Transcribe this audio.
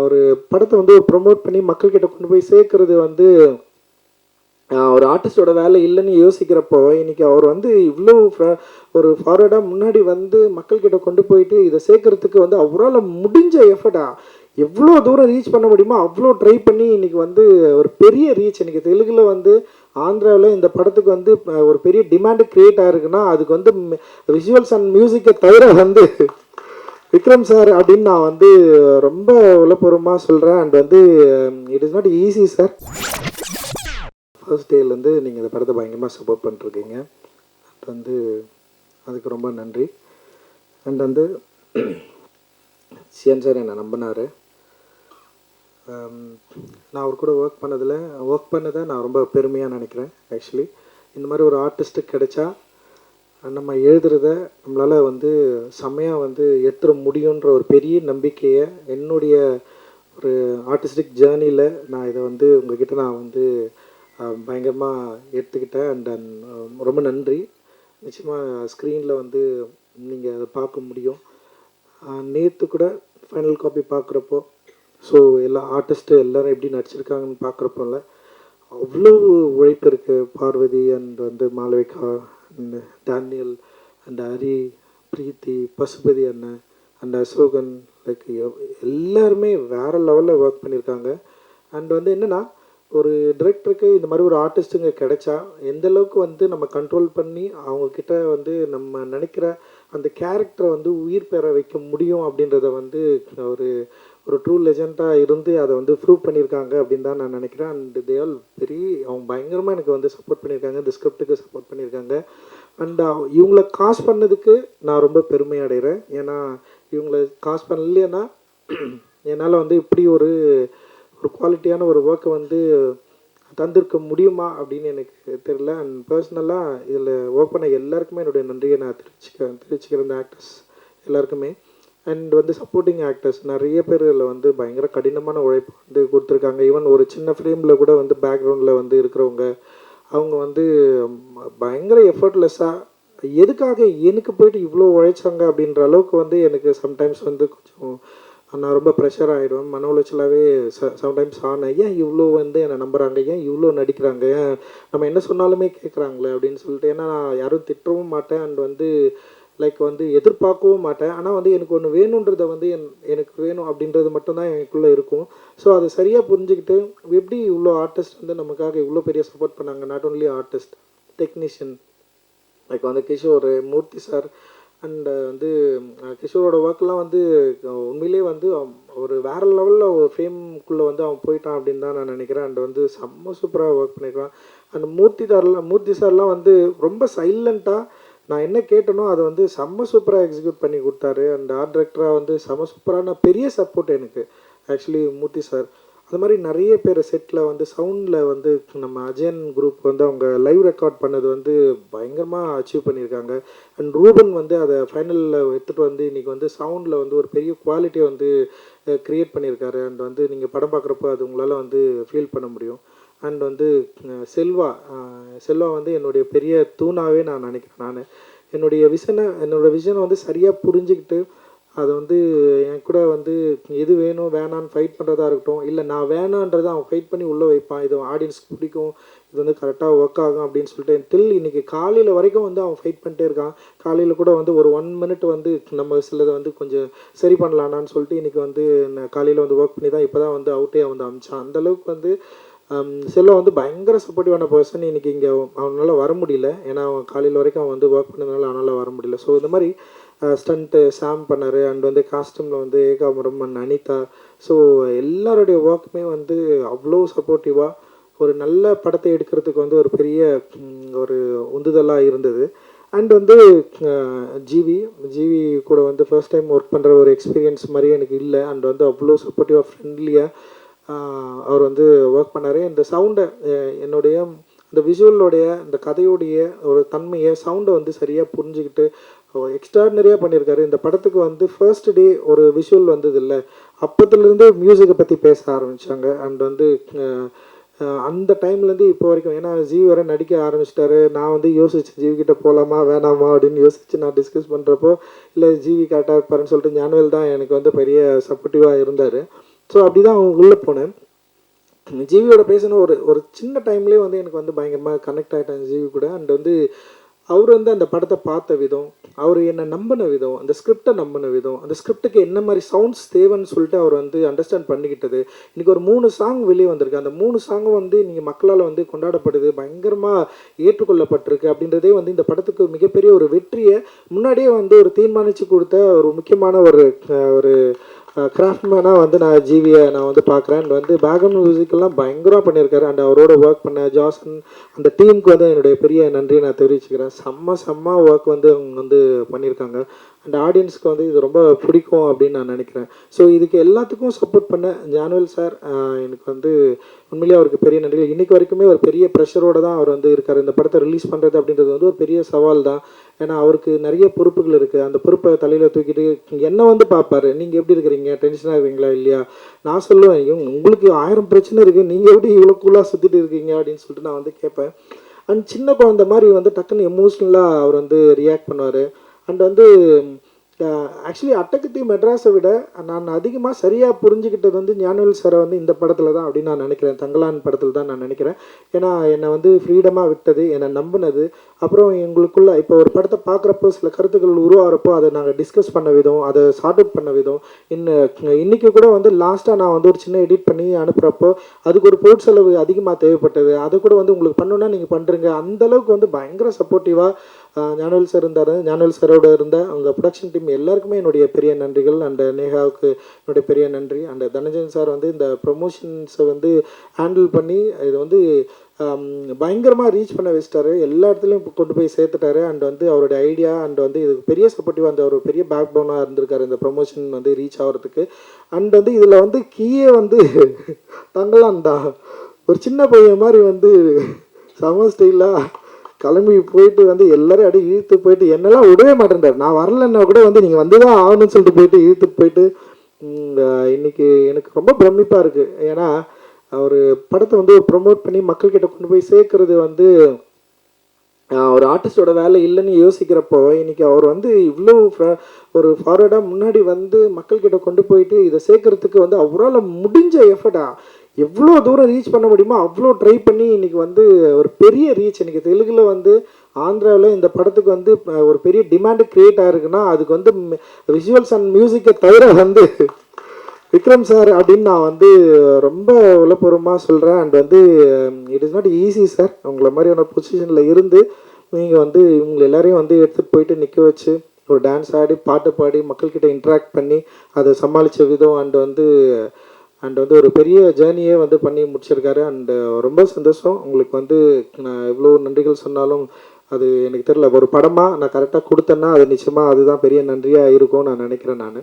ஒரு படத்தை வந்து ப்ரொமோட் பண்ணி மக்கள்கிட்ட கொண்டு போய் சேர்க்கறது வந்து ஒரு ஆர்டிஸ்டோட வேலை இல்லைன்னு யோசிக்கிறப்போ இன்னைக்கு அவர் வந்து இவ்வளோ ஒரு ஃபார்வர்டாக முன்னாடி வந்து மக்கள்கிட்ட கொண்டு போயிட்டு இதை சேர்க்கறதுக்கு வந்து அவரால் முடிஞ்ச எஃபர்டா எவ்வளோ தூரம் ரீச் பண்ண முடியுமோ அவ்வளோ ட்ரை பண்ணி இன்னைக்கு வந்து ஒரு பெரிய ரீச் இன்னைக்கு தெலுங்கில் வந்து ஆந்திராவில் இந்த படத்துக்கு வந்து ஒரு பெரிய டிமாண்டு க்ரியேட் ஆகிருக்குன்னா அதுக்கு வந்து விஷுவல்ஸ் அண்ட் மியூசிக்கை தவிர வந்து விக்ரம் சார் அப்படின்னு நான் வந்து ரொம்ப உளப்பூர்வமாக சொல்கிறேன் அண்ட் வந்து it is not easy sir first டேலேருந்து நீங்கள் இந்த படத்தை பயங்கரமாக சப்போர்ட் பண்ணிருக்கீங்க. அண்ட் வந்து அதுக்கு ரொம்ப நன்றி. அண்ட் வந்து சிஎன் சார் என்னை நம்பினார். Um, நான் அவர் கூட ஒர்க் பண்ணதில் ஒர்க் பண்ணதை நான் ரொம்ப பெருமையாக நினைக்கிறேன் ஆக்சுவலி இந்த மாதிரி ஒரு ஆர்டிஸ்ட்டுக்கு கிடைச்சா நம்ம எழுதுறத நம்மளால் வந்து செம்மையாக வந்து எடுத்துட முடியுன்ற ஒரு பெரிய நம்பிக்கையை என்னுடைய ஒரு ஆர்டிஸ்டிக் ஜேர்னியில் நான் இதை வந்து உங்ககிட்ட நான் வந்து பயங்கரமாக எடுத்துக்கிட்டேன் அண்ட் ரொம்ப நன்றி. நிச்சயமாக ஸ்க்ரீனில் வந்து நீங்கள் அதை பார்க்க முடியும். நேற்று கூட ஃபைனல் காப்பி பார்க்குறப்போ ஸோ எல்லா ஆர்டிஸ்ட்டு எல்லாரும் எப்படி நடிச்சிருக்காங்கன்னு பார்க்குறப்போல அவ்வளோ உழைப்பு இருக்குது பார்வதி அண்ட் வந்து மாலவிகா டேனியல் அண்ட் ஹரி பிரீத்தி பசுபதி அண்ணன் அண்ட் அசோகன் லைக் எல்லாருமே வேறு லெவலில் ஒர்க் பண்ணியிருக்காங்க அண்ட் வந்து என்னென்னா ஒரு டிரெக்டருக்கு இந்த மாதிரி ஒரு ஆர்டிஸ்ட்டுங்க கிடைச்சா எந்த அளவுக்கு வந்து நம்ம கண்ட்ரோல் பண்ணி அவங்கக்கிட்ட வந்து நம்ம நினைக்கிற அந்த கேரக்டரை வந்து உயிர் பெற வைக்க முடியும் அப்படின்றத வந்து ஒரு ஒரு ட்ரூ லெஜெண்டாக இருந்து அதை வந்து ப்ரூவ் பண்ணியிருக்காங்க அப்படின்னு தான் நான் நினைக்கிறேன். அண்ட் தே ஆல் வெரி அவங்க பயங்கரமாக எனக்கு வந்து சப்போர்ட் பண்ணியிருக்காங்க. இந்த ஸ்கிரிப்டுக்கு சப்போர்ட் பண்ணியிருக்காங்க. அண்ட் இவங்கள காசு பண்ணதுக்கு நான் ரொம்ப பெருமை அடைகிறேன். ஏன்னா இவங்கள காசு பண்ணலைன்னா என்னால் வந்து இப்படி ஒரு ஒரு குவாலிட்டியான ஒரு ஒர்க்கை வந்து தந்திருக்க முடியுமா அப்படின்னு எனக்கு தெரியல. அண்ட் பர்சனலாக இதில் ஒர்க் பண்ண எல்லாருக்குமே என்னுடைய நன்றியை நான் தெரிவிச்சுக்கிறேன் தெரிவிச்சுக்கிறேன் இந்த ஆக்டர்ஸ் எல்லாருக்குமே. அண்ட் வந்து சப்போர்ட்டிங் ஆக்டர்ஸ் நிறைய பேர் இதில் வந்து பயங்கர கடினமான உழைப்பு வந்து கொடுத்துருக்காங்க. ஈவன் ஒரு சின்ன ஃப்ரேமில் கூட வந்து பேக்ரவுண்டில் வந்து இருக்கிறவங்க அவங்க வந்து பயங்கர எஃபர்ட்லெஸ்ஸாக எதுக்காக எனக்கு போயிட்டு இவ்வளோ உழைச்சாங்க அப்படின்ற அளவுக்கு வந்து எனக்கு சம்டைம்ஸ் வந்து கொஞ்சம் நான் ரொம்ப ப்ரெஷர் ஆகிடுவேன் மன உளைச்சலாகவே ச சம்டைம்ஸ் ஆனேன் ஏன் இவ்வளோ வந்து என்னை நம்புகிறாங்க ஏன் இவ்வளோ நடிக்கிறாங்க? ஏன் நம்ம என்ன சொன்னாலுமே கேட்குறாங்களே அப்படின்னு சொல்லிட்டு ஏன்னா நான் யாரும் திட்டவும் மாட்டேன். அண்ட் வந்து லைக் வந்து எதிர்பார்க்கவும் மாட்டேன். ஆனால் வந்து எனக்கு ஒன்று வேணுன்றத வந்து என் எனக்கு வேணும் அப்படின்றது மட்டும்தான் எனக்குள்ளே இருக்கும். ஸோ அதை சரியாக புரிஞ்சுக்கிட்டு எப்படி இவ்வளோ ஆர்டிஸ்ட் வந்து நமக்காக இவ்வளோ பெரிய சப்போர்ட் பண்ணாங்க? Not only artist technician like வந்து கிஷோர் மூர்த்தி சார் அண்ட் வந்து கிஷோரோட ஒர்க்லாம் வந்து உண்மையிலே வந்து ஒரு வேற லெவலில் ஒரு ஃபேம்குள்ளே வந்து அவன் போயிட்டான் அப்படின்னு தான் நான் நினைக்கிறேன். அண்ட் வந்து செம்ம சூப்பராக ஒர்க் பண்ணியிருக்கான் அண்ட் மூர்த்தி சார்லாம் மூர்த்தி சார்லாம் வந்து ரொம்ப சைலண்ட்டாக நான் என்ன கேட்டனோ அதை வந்து செம்ம சூப்பராக எக்ஸிக்யூட் பண்ணி கொடுத்தாரு. அண்ட் ஆர்ட் டிரெக்டராக வந்து செம்ம சூப்பரான பெரிய சப்போர்ட் எனக்கு. ஆக்சுவலி மூர்த்தி சார் அது மாதிரி நிறைய பேர் செட்டில் வந்து சவுண்டில் வந்து நம்ம அஜயன் குரூப் வந்து அவங்க லைவ் ரெக்கார்ட் பண்ணது வந்து பயங்கரமாக அச்சீவ் பண்ணியிருக்காங்க. அண்ட் ரூபன் வந்து அதை ஃபைனலில் எடுத்துகிட்டு வந்து இன்றைக்கி வந்து சவுண்டில் வந்து ஒரு பெரிய குவாலிட்டியை வந்து க்ரியேட் பண்ணியிருக்காரு. அண்ட் வந்து நீங்கள் படம் பார்க்குறப்போ அது உங்களால் வந்து ஃபீல் பண்ண முடியும். அண்ட் வந்து செல்வா செல்வா வந்து என்னுடைய பெரிய தூணாகவே நான் நினைக்கிறேன் நான். என்னுடைய விஷனை என்னோட விஷனை வந்து சரியாக புரிஞ்சுக்கிட்டு அதை வந்து என் கூட வந்து எது வேணும் வேணான்னு ஃபைட் பண்ணுறதா இருக்கட்டும் இல்லை நான் வேணான்றதை அவன் ஃபைட் பண்ணி உள்ளே வைப்பான். இது ஆடியன்ஸ்க்கு பிடிக்கும் இது வந்து கரெக்டாக ஒர்க் ஆகும் அப்படின்னு சொல்லிட்டு டில் இன்னைக்கு காலையில் வரைக்கும் வந்து அவன் ஃபைட் பண்ணிட்டே இருக்கான். காலையில் கூட வந்து ஒரு ஒன் மினிட் வந்து நம்ம சிலதை வந்து கொஞ்சம் சரி பண்ணலான்னு சொல்லிட்டு இன்றைக்கி வந்து நான் காலையில் வந்து ஒர்க் பண்ணி தான் இப்போ தான் வந்து அவுட்டே வந்து அமிச்சான். அந்தளவுக்கு வந்து ஹம், வந்து பயங்கர சப்போர்ட்டிவான பர்சன் இன்னைக்கு இங்கே அவனால் வர முடியல. ஏன்னா அவன் காலையில் வரைக்கும் அவன் வந்து ஒர்க் பண்ணதுனால அவனால் வர முடியல. ஸோ இந்த மாதிரி ஸ்டண்ட்டு சாம் பண்ணார். அண்ட் வந்து காஸ்டியூமில் வந்து ஏகாம்பரம் அண்ட் அனிதா. ஸோ எல்லாருடைய ஒர்க்குமே வந்து அவ்வளோ சப்போர்ட்டிவாக ஒரு நல்ல படத்தை எடுக்கிறதுக்கு வந்து ஒரு பெரிய ஒரு உந்துதலாக இருந்தது. அண்ட் வந்து ஜிவி ஜிவி கூட வந்து ஃபர்ஸ்ட் டைம் ஒர்க் பண்ணுற ஒரு எக்ஸ்பீரியன்ஸ் மாதிரி எனக்கு இல்லை. அண்ட் வந்து அவ்வளோ சப்போர்ட்டிவாக ஃப்ரெண்ட்லியாக அவர் வந்து ஒர்க் பண்ணார். இந்த சவுண்டை என்னுடைய இந்த விஷுவலோடைய இந்த கதையோடைய ஒரு தன்மையை சவுண்டை வந்து சரியாக புரிஞ்சுக்கிட்டு எக்ஸ்ட்ராடினரியாக பண்ணியிருக்காரு. இந்த படத்துக்கு வந்து ஃபர்ஸ்ட் டே ஒரு விஷுவல் வந்தது இல்லை அப்போத்துலேருந்து மியூசிக்கை பற்றி பேச ஆரம்பித்தாங்க அண்ட் வந்து அந்த டைம்லேருந்து இப்போ வரைக்கும் ஏன்னா ஜீவ் வர நடிக்க ஆரம்பிச்சிட்டாரு. நான் வந்து யோசிச்சு ஜீவிக்கிட்ட போகலாமா வேணாமா அப்படின்னு யோசிச்சு நான் டிஸ்கஸ் பண்ணுறப்போ இல்லை ஜிவி கரெக்டாக இருப்பாருன்னு சொல்லிட்டு ஞானவேல் தான் எனக்கு வந்து பெரிய சப்போர்ட்டிவாக இருந்தார். ஸோ அப்படி தான் உள்ளே போனேன். ஜிவியோட பேசின ஒரு ஒரு சின்ன டைம்லேயே வந்து எனக்கு வந்து பயங்கரமாக கனெக்ட் ஆகிட்டேன் ஜிவி கூட. அண்ட் வந்து அவர் வந்து அந்த படத்தை பார்த்த விதம் அவர் என்னை நம்பின விதம் அந்த ஸ்கிரிப்டை நம்பின விதம் அந்த ஸ்கிரிப்டுக்கு என்ன மாதிரி சவுண்ட்ஸ் தேவைன்னு சொல்லிட்டு அவர் வந்து அண்டர்ஸ்டாண்ட் பண்ணிக்கிட்டது. இன்றைக்கி ஒரு மூணு சாங் வெளியே வந்திருக்கு. அந்த மூணு சாங்கும் வந்து நீங்கள் மக்களால் வந்து கொண்டாடப்படுது பயங்கரமாக ஏற்றுக்கொள்ளப்பட்டிருக்கு அப்படின்றதே வந்து இந்த படத்துக்கு மிகப்பெரிய ஒரு வெற்றியை முன்னாடியே வந்து ஒரு தீர்மானித்து கொடுத்த ஒரு முக்கியமான ஒரு ஒரு கிராஃப்ட்மேனாக வந்து நான் ஜிவியை நான் வந்து பார்க்குறேன். அண்ட் வந்து பேக்ரவுண்ட் மியூசிக்கெல்லாம் பயங்கரமாக பண்ணியிருக்காரு. அண்ட் அவரோட ஒர்க் பண்ண ஜாசன் அந்த டீமுக்கு வந்து என்னுடைய பெரிய நன்றியை நான் தெரிவிச்சுக்கிறேன். செம்ம செம்ம ஒர்க் வந்து அவங்க வந்து பண்ணியிருக்காங்க. அண்ட் ஆடியன்ஸ்க்கு வந்து இது ரொம்ப பிடிக்கும் அப்படின்னு நான் நினைக்கிறேன். ஸோ இதுக்கு எல்லாத்துக்கும் சப்போர்ட் பண்ண ஜானுவல் சார் எனக்கு வந்து உண்மையிலேயே அவருக்கு பெரிய நன்றி இன்றைக்கி வரைக்குமே ஒரு பெரிய ப்ரெஷரோடு தான் அவர் வந்து இருக்கார். இந்த படத்தை ரிலீஸ் பண்ணுறது அப்படின்றது வந்து ஒரு பெரிய சவால் தான். ஏன்னா அவருக்கு நிறைய பொறுப்புகள் இருக்குது அந்த பொறுப்பை தலையில் தூக்கிட்டு என்ன வந்து பார்ப்பாரு நீங்கள் எப்படி இருக்கிறீங்க? டென்ஷனாக இருக்கீங்களா? இல்லையா? நான் சொல்லுவேன் ஐயோ உங்களுக்கு ஆயிரம் பிரச்சனை இருக்குது நீங்கள் எப்படி இவ்வளோ கூலாக சுற்றிட்டு இருக்கீங்க? அப்படின்னு சொல்லிட்டு நான் வந்து கேட்பேன். அண்ட் சின்ன குழந்த மாதிரி வந்து டக்குன்னு எமோஷ்னலாக அவர் வந்து ரியாக்ட் பண்ணுவார். அண்ட் வந்து ஆக்சுவலி அட்டகத்தி மெட்ராஸை விட நான் அதிகமாக சரியாக புரிஞ்சுக்கிட்டது வந்து ஞானவேல் சாரை வந்து இந்த படத்தில் தான் அப்படின்னு நான் நினைக்கிறேன். தங்கலான் படத்தில் தான் நான் நினைக்கிறேன். ஏன்னா என்னை வந்து ஃப்ரீடமாக விட்டது என்னை நம்பினது. அப்புறம் எங்களுக்குள்ள இப்போ ஒரு படத்தை பார்க்குறப்போ சில கருத்துக்கள் உருவாகிறப்போ அதை நாங்கள் டிஸ்கஸ் பண்ண விதம் அதை சார்ட் அவுட் பண்ண விதம். இன்னும் இன்றைக்கி கூட வந்து லாஸ்ட்டாக நான் வந்து ஒரு சின்ன எடிட் பண்ணி அனுப்புகிறப்போ அதுக்கு ஒரு பொருட் செலவு அதிகமாக தேவைப்பட்டது. அதை கூட வந்து உங்களுக்கு பண்ணணுன்னா நீங்கள் பண்ணுறீங்க அந்தளவுக்கு வந்து பயங்கர சப்போர்ட்டிவாக ஞானவேல் சார் இருந்தார். ஞானவேல் சாரோட இருந்த அவங்க ப்ரொடக்ஷன் டீம் எல்லாருக்குமே என்னுடைய பெரிய நன்றிகள். அண்ட் நேஹாவுக்கு என்னுடைய பெரிய நன்றி. அண்ட் தனஞ்சயன் சார் வந்து இந்த ப்ரொமோஷன்ஸை வந்து ஹேண்டில் பண்ணி இது வந்து பயங்கரமாக ரீச் பண்ண வச்சிட்டாரு. எல்லா இடத்துலையும் கொண்டு போய் சேர்த்துட்டாரு. அண்ட் வந்து அவருடைய ஐடியா அண்ட் வந்து இதுக்கு பெரிய சப்போர்ட்டிவாக அந்த ஒரு பெரிய பேக் போனாக இருந்திருக்காரு இந்த ப்ரொமோஷன் வந்து ரீச் ஆகிறதுக்கு. அண்ட் வந்து இதில் வந்து கீயே வந்து தங்கலான் தான். ஒரு சின்ன பையன் மாதிரி வந்து செம ஸ்டைலாக கிளம்பி போயிட்டு வந்து எல்லாரும் அப்படியே இழுத்து போயிட்டு என்னெல்லாம் விடவே மாட்டேன்றார். நான் வரலன்னா கூட வந்து நீங்கள் வந்து தான் ஆகணும்னு சொல்லிட்டு போயிட்டு இழுத்து போயிட்டு இன்னைக்கு எனக்கு ரொம்ப பிரமிப்பாக இருக்குது ஏன்னா அவர் படத்தை வந்து ப்ரொமோட் பண்ணி மக்கள்கிட்ட கொண்டு போய் சேர்க்கறது வந்து ஒரு ஆர்டிஸ்டோட வேலை இல்லைன்னு யோசிக்கிறப்போ இன்னைக்கு அவர் வந்து இவ்வளோ ஒரு ஃபார்வேர்டாக முன்னாடி வந்து மக்கள்கிட்ட கொண்டு போயிட்டு இதை சேர்க்கறதுக்கு வந்து அவரால் முடிஞ்ச எஃபர்டா எவ்வளோ தூரம் ரீச் பண்ண முடியுமோ அவ்வளோ ட்ரை பண்ணி இன்னைக்கு வந்து ஒரு பெரிய ரீச் இன்றைக்கி தெலுங்கில் வந்து ஆந்திராவில் இந்த படத்துக்கு வந்து ஒரு பெரிய டிமாண்டு க்ரியேட் ஆயிருக்குன்னா அதுக்கு வந்து விஷுவல்ஸ் அண்ட் மியூசிக்கை தவிர வந்து விக்ரம் சார் அப்படின்னு நான் வந்து ரொம்ப உளப்பூர்வமாக சொல்கிறேன் அண்ட் வந்து it is not easy sir உங்களை மாதிரியான பொசிஷனில் இருந்து நீங்கள் வந்து இவங்க எல்லாரையும் வந்து எடுத்துகிட்டு போயிட்டு நிற்க வச்சு ஒரு டான்ஸ் ஆடி பாட்டு பாடி மக்கள்கிட்ட இன்ட்ராக்ட் பண்ணி அதை சமாளித்த விதம் அண்ட் வந்து அண்ட் வந்து ஒரு பெரிய ஜேர்னியே வந்து பண்ணி முடிச்சிருக்காரு. அண்ட் ரொம்ப சந்தோஷம். உங்களுக்கு வந்து நான் எவ்வளோ நன்றிகள் சொன்னாலும் அது எனக்கு தெரியல. ஒரு படமாக நான் கரெக்டாக கொடுத்தேன்னா அது நிச்சயமாக அதுதான் பெரிய நன்றியாக இருக்கும்னு நான் நினைக்கிறேன் நான்.